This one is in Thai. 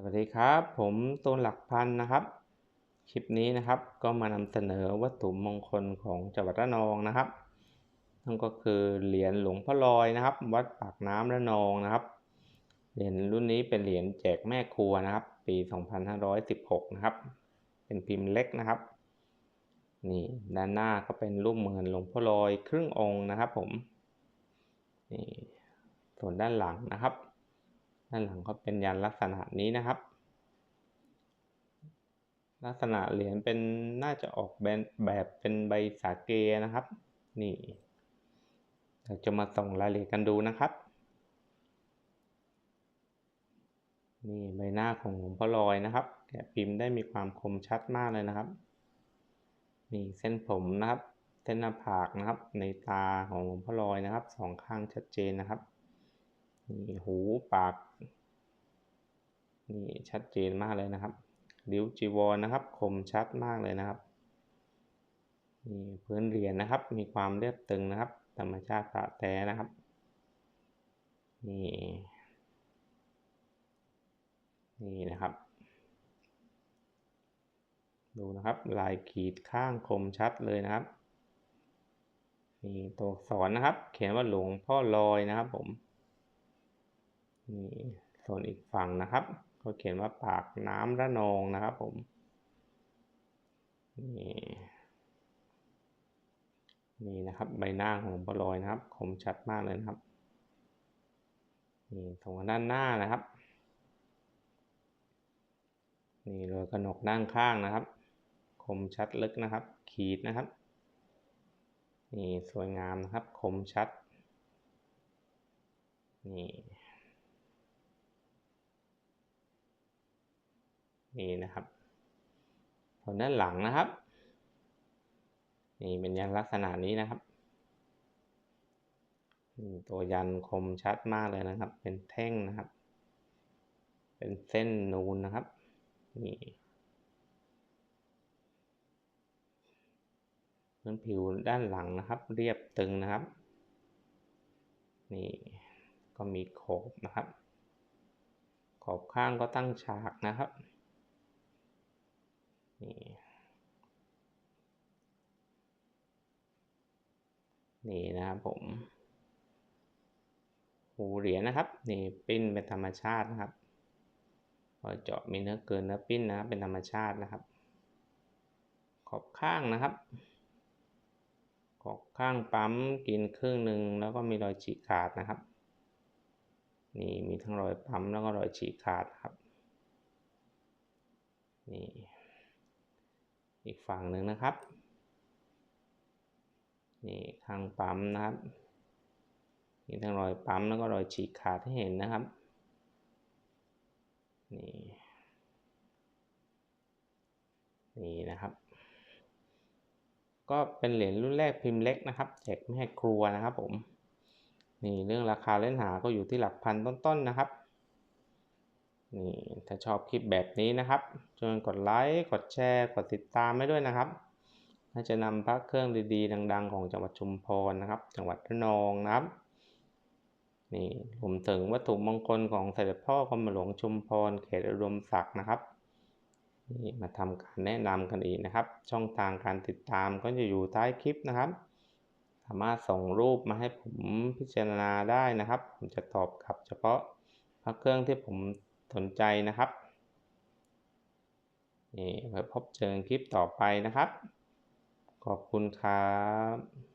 สวัสดีครับ ผมตูนหลักพันนะครับ คลิปนี้นะครับก็มานำเสนอวัตถุมงคลของจังหวัดระนองนะครับนั่นก็คือเหรียญหลวงพ่อลอยนะครับ วัดปากน้ำระนองนะครับ เหรียญรุ่นนี้เป็นเหรียญแจกแม่ครัวนะครับ ปี 2516 นะครับ เป็นพิมพ์เล็กนะครับ นี่ด้านหน้าก็เป็นรูปเหมือนหลวงพ่อลอยครึ่งองค์นะครับ ผมนี่ส่วนด้านหลังนะครับ ด้านหลังก็เป็นยันลักษณะนี้นะครับ ลักษณะเหรียญเป็นน่าจะออกแบบแบบเป็นใบสาเกนะครับ นี่เราจะมาส่องรายละเอียดกันดูนะครับ นี่ใบหน้าของหลวงพ่อลอยนะครับ แกะพิมพ์ได้มีความคมชัดมากเลยนะครับ นี่เส้นผมนะครับ เส้นหน้าผากนะครับ ในตาของหลวงพ่อลอยนะครับสองข้างชัดเจนนะครับ นี่หูปาก นี่ชัดเจนมากเลยนะครับริ้วจีวรนะครับ คมชัดมากเลยนะครับนี่พื้นเหรียญนะครับ มีความเรียบตึงนะครับ ธรรมชาติพระแท้นะครับนี่นี่นะครับ ดูนะครับลายขีดข้างคมชัดเลยนะครับนี่ตัวอักษรนะครับ เขียนว่าหลวงพ่อลอยนะครับผม นี่ส่วนอีกฝั่งนะครับเขาเขียนว่าปากน้ำระนองนะครับผมนี่นี่นะครับใบหน้าของหลวงพ่อลอยนะครับคมชัดมากเลยนะครับนี่ตรงด้านหน้านะครับนี่รอยกระหนกด้านข้างนะครับ คมชัดลึกนะครับ ขีดนะครับนี่สวยงามนะครับ คมชัดนี่ นี่นะครับส่วนด้านหลังนะครับ นี่เป็นยันลักษณะนี้นะครับตัวยันคมชัดมากเลยนะครับ เป็นแท่งนะครับ เป็นเส้นนูนนะครับ นี่พื้นผิวด้านหลังนะครับ เรียบตึงนะครับ นี่ก็มีขอบนะครับ ขอบข้างก็ตั้งฉากนะครับ นี่ นี่นะครับผมหูเหรียญนะครับ นี่ปิ้นเป็นธรรมชาตินะครับพอเจาะมีเนื้อเกินเนื้อปิ้นนะครับเป็นธรรมชาตินะครับ ขอบข้างนะครับ ขอบข้างปั๊มกินครึ่งหนึ่งแล้วก็มีรอยฉีกขาดนะครับนี่มีทั้งรอยปั๊มแล้วก็รอยฉีกขาดครับนี่ อีกฝั่งหนึ่งนะครับ นี่ข้างปั๊มนะครับมีทั้งรอยปั๊มแล้วก็รอยฉีกขาดให้เห็นนะครับ นี่ นี่นะครับ ก็เป็นเหรียญรุ่นแรกพิมพ์เล็กนะครับแจกแม่ครัวนะครับผม นี่เรื่องราคาเล่นหาก็อยู่ที่หลักพันต้นๆนะครับ นี่ถ้าชอบคลิปแบบนี้นะครับช่วยกดไลค์ กดแชร์ กดติดตามให้ด้วยนะครับถ้าจะนำพระเครื่องดีๆ ดัง ๆ ของจังหวัดชุมพรนะครับ จังหวัดระนองนะครับ นี่ผมถึงวัตถุมงคลของเสด็จพ่อกรมหลวงชุมพร เขตอุดมศักดิ์นะครับ นี่มาทำการแนะนำกันอีกนะครับ ช่องทางการติดตามก็จะอยู่ใต้คลิปนะครับ สามารถส่งรูปมาให้ผมพิจารณาได้นะครับ ผมจะตอบกลับเฉพาะพระเครื่องที่ผม สนใจนะครับนี่เพื่อพบเจอคลิปต่อไปนะครับ ขอบคุณครับ